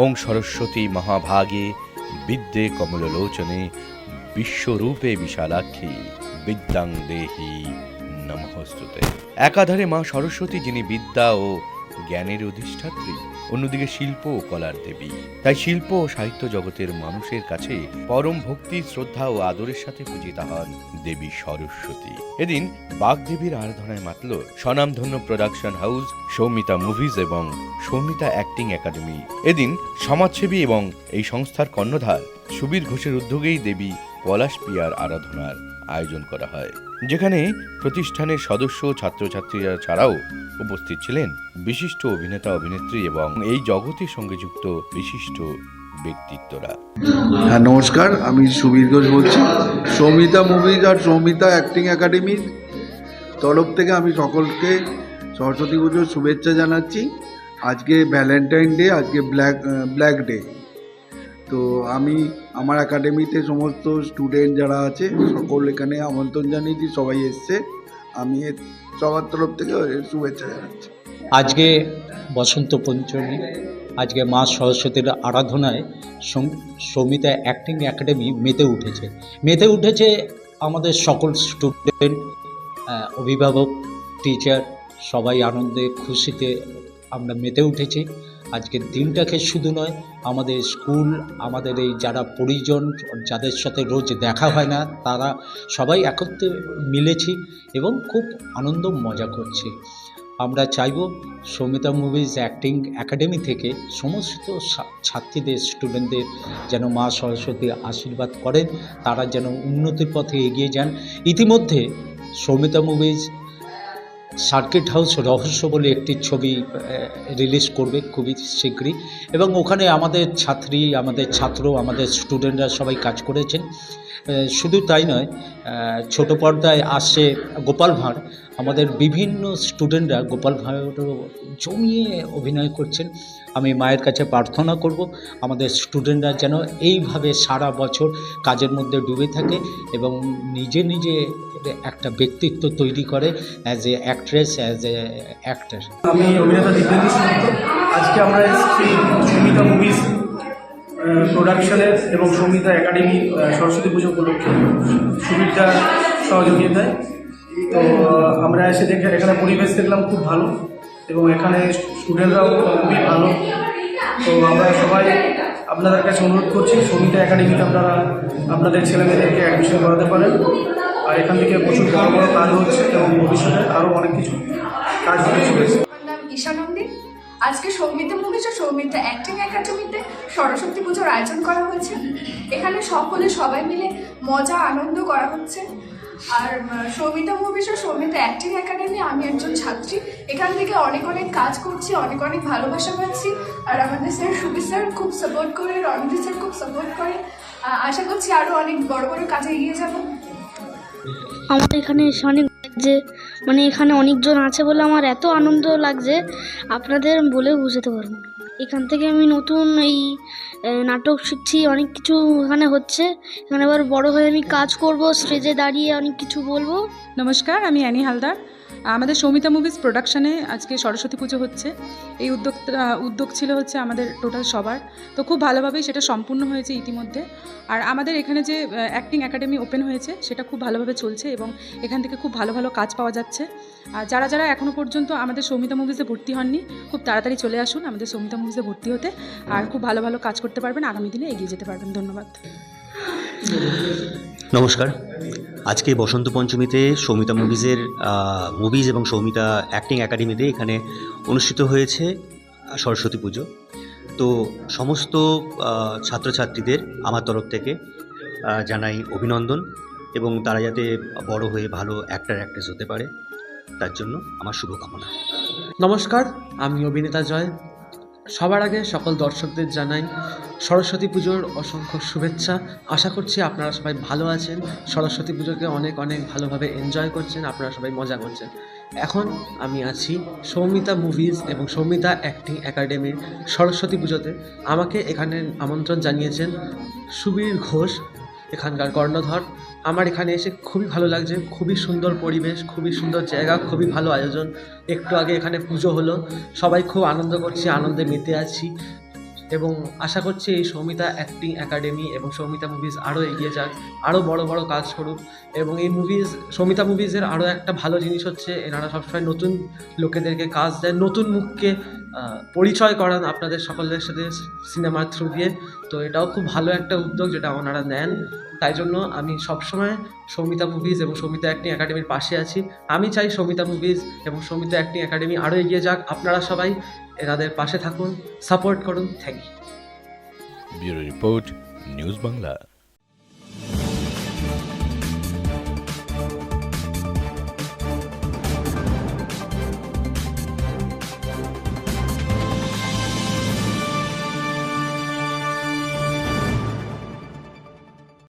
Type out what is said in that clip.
ওং সরস্বতী মহাভাগে বিদ্যে কমললোচনে বিশ্বরূপে বিশালাক্ষী বিদ্যাং দেহি নমহস্তুতে একাধারে মা সরস্বতী যিনি বিদ্যা ও জ্ঞানের অধিষ্ঠাত্রী, অন্যদিকে শিল্প ও কলার দেবী। তাই শিল্প ও সাহিত্য জগতের মানুষের কাছে পরম ভক্তি শ্রদ্ধা ও আদরের সাথে পূজিতা হন দেবী সরস্বতী। এদিন বাগদেবীর আরাধনায় মাতল স্বনামধন্য প্রোডাকশন হাউস সৌমিতা মুভিজ এবং সৌমিতা অ্যাক্টিং একাডেমি এদিন সমাজসেবী এবং এই সংস্থার কর্ণধার সুবীর ঘোষের উদ্যোগেই দেবী পলাশ পিয়ার আরাধনার। আয়োজন করা হয়। যেখানে প্রতিষ্ঠানের সদস্য, ছাত্রছাত্রীরা ছাড়াও উপস্থিত ছিলেন বিশিষ্ট অভিনেতা, অভিনেত্রী এবং এই জগতের সঙ্গে যুক্ত বিশিষ্ট ব্যক্তিত্বরা। হ্যাঁ নমস্কার, আমি সুবীর ঘোষ বলছি। সৌমিতা মুভিজ আর সৌমিতা অ্যাক্টিং একাডেমির তরফ থেকে আমি সকলকে সরস্বতী পুজোর শুভেচ্ছা জানাচ্ছি। আজকে ভ্যালেন্টাইন ডে, আজকে ব্ল্যাক ব্ল্যাক ডে। তো আমি, আমার একাডেমিতে সমস্ত স্টুডেন্ট যারা আছে, সকল এখানে আমন্ত্রণ জানিয়েছি সবাই এসছে। আমি সবার তরফ থেকে শুভেচ্ছা জানাচ্ছি। আজকে বসন্ত পঞ্চমী, আজকে মা সরস্বতীর আরাধনায় সৌমিতা অ্যাক্টিং একাডেমি মেতে উঠেছে। মেতে উঠেছে আমাদের সকল স্টুডেন্ট অভিভাবক টিচার সবাই আনন্দে, খুশিতে আমরা মেতে উঠেছি। আজকের দিনটাকে শুধু নয়, আমাদের স্কুল, আমাদের এই যারা পরিজন, যাদের সাথে রোজ দেখা হয় না, তারা সবাই একত্রে মিলেছি এবং খুব আনন্দ মজা করছি। আমরা চাইব সৌমিতা মুভিজ অ্যাক্টিং একাডেমি থেকে সমস্ত ছাত্রীদের, স্টুডেন্টদের যেন মা সরস্বতী আশীর্বাদ করেন, তারা যেন উন্নতির পথে এগিয়ে যান। ইতিমধ্যে সৌমিতা মুভিজ সার্কিট হাউস রহস্য বলে একটি ছবি রিলিজ করবে খুবই শীঘ্রই। এবং ওখানে আমাদের ছাত্রী, আমাদের ছাত্র, আমাদের স্টুডেন্টরা সবাই কাজ করেছেন। শুধু তাই নয় ছোট পর্দায় আসে গোপাল ভাঁড়। আমাদের বিভিন্ন স্টুডেন্টরা গোপাল ভাঁড়ও জমিয়ে অভিনয় করছেন। আমি মায়ের কাছে প্রার্থনা করব, আমাদের স্টুডেন্টরা যেন এইভাবে সারা বছর কাজের মধ্যে ডুবে থাকে এবং নিজে নিজে একটা ব্যক্তিত্ব তৈরি করে as a actress as a actor আমি অভিনেতা আজকে আমরা এসেছি মুভিজ প্রোডাকশনের এবং সঙ্গীতা একাডেমি সরস্বতী পুজো উপলক্ষে সুবিধা সহযোগিতায় তো আমরা এসে দেখে, এখানে পরিবেশ দেখলাম খুব ভালো এবং এখানে স্টুডেন্টরাও খুবই ভালো। তো, আমরা সবাই আপনাদের কাছে অনুরোধ করছি, সঙ্গীতা একাডেমিতে আপনারা আপনাদের ছেলেমেয়েদেরকে অ্যাডমিশন করাতে পারেন। আর এখান থেকে প্রচুর বড় বড় কাজ হচ্ছে এবং ভবিষ্যতে আরও অনেক কিছু কাজ চলেছে। আমার নাম ঈশা নন্দী আজকে সৌমিতা মুভিজ ও সৌমিতা অ্যাক্টিং একাডেমিতে সরস্বতী পুজোর আয়োজন করা হয়েছে। এখানে সকলে সবাই মিলে মজা, আনন্দ করা হচ্ছে। আর সৌমিতা মুভিজ ও সৌমিতা অ্যাক্টিং একাডেমি, আমি একজন ছাত্রী। এখান থেকে অনেক অনেক কাজ করছি, অনেক অনেক ভালোবাসা পাচ্ছি। আর আমাদের স্যার সুবীর স্যার খুব সাপোর্ট করে, রণজিৎ স্যার খুব সাপোর্ট করে। আশা করছি আরও অনেক বড় বড় কাজে এগিয়ে যাব। আমার এখানে অনেক লাগছে মানে এখানে অনেকজন আছে বলে আমার এত আনন্দ লাগছে। আপনাদের বলেও বুঝাতে পারব এখান থেকে আমি নতুন এই নাটক শিখছি, অনেক কিছু এখানে হচ্ছে। এখানে আবার বড় হয়ে আমি কাজ করব, স্টেজে দাঁড়িয়ে অনেক কিছু বলব। নমস্কার, আমি অ্যানি হালদার। আমাদের সৌমিতা মুভিজ প্রোডাকশনে আজকে সরস্বতী পুজো হচ্ছে। এই উদ্যোগটা উদ্যোগ ছিল হচ্ছে আমাদের টোটাল সবার। তো খুব ভালোভাবেই সেটা সম্পূর্ণ হয়েছে ইতিমধ্যে। আর আমাদের এখানে যে অ্যাক্টিং একাডেমি ওপেন হয়েছে, সেটা খুব ভালোভাবে চলছে এবং এখান থেকে খুব ভালো ভালো কাজ পাওয়া যাচ্ছে। আর যারা যারা এখনও পর্যন্ত আমাদের সৌমিতা মুভিজে ভর্তি হননি, খুব তাড়াতাড়ি চলে আসুন আমাদের সৌমিতা মুভিজে ভর্তি হতে। আর খুব ভালো ভালো কাজ করতে পারবেন, আগামী দিনে এগিয়ে যেতে পারবেন। ধন্যবাদ। নমস্কার। আজকে বসন্ত পঞ্চমীতে সৌমিতা মুভিজের মুভিজ এবং সৌমিতা অ্যাক্টিং একাডেমিতে এখানে অনুষ্ঠিত হয়েছে সরস্বতী পুজো। তো সমস্ত ছাত্রছাত্রীদের আমার তরফ থেকে জানাই অভিনন্দন এবং তারা যাতে বড় হয়ে ভালো অ্যাক্টার অ্যাক্ট্রেস হতে পারে, তার জন্য আমার শুভকামনা। নমস্কার, আমি অভিনেতা জয়। সবার আগে সকল দর্শকদের জানাই সরস্বতী পুজোর অসংখ্য শুভেচ্ছা। আশা করছি আপনারা সবাই ভালো আছেন। সরস্বতী পুজোকে অনেক অনেক ভালোভাবে এনজয় করছেন। আপনারা সবাই মজা করছেন। এখন আমি আছি সৌমিতা মুভিজ এবং সৌমিতা অ্যাক্টিং একাডেমির সরস্বতী পুজোতে। আমাকে এখানে আমন্ত্রণ জানিয়েছেন সুবীর ঘোষ, এখানকার কর্ণধর আমার এখানে এসে খুবই ভালো লাগছে, খুবই সুন্দর পরিবেশ, খুবই সুন্দর জায়গা, খুবই ভালো আয়োজন। একটু আগে এখানে পুজো হলো, সবাই খুব আনন্দ করছি, আনন্দে মেতে আছি। এবং আশা করছি এই সৌমিতা অ্যাক্টিং একাডেমি এবং সৌমিতা মুভিজ আরও এগিয়ে যাক আরও বড় বড় কাজ করুক এবং এই মুভিজ সৌমিতা মুভিজের আরও একটা ভালো জিনিস হচ্ছে এনারা সবসময় নতুন লোকেদেরকে কাজ দেন, নতুন মুখকে পরিচয় করান আপনাদের সকলের সাথে সিনেমার থ্রু দিয়ে। তো এটাও খুব ভালো একটা উদ্যোগ যেটা ওনারা নেন। তাই জন্য আমি সবসময় সৌমিতা মুভিজ এবং সৌমিতা অ্যাক্টিং একাডেমির পাশে আছি। আমি চাই সৌমিতা মুভিজ এবং সৌমিতা অ্যাক্টিং একাডেমি আরও এগিয়ে যাক। আপনারা সবাই এনাদের পাশে থাকুন সাপোর্ট করুন thank you. Report news Bangla.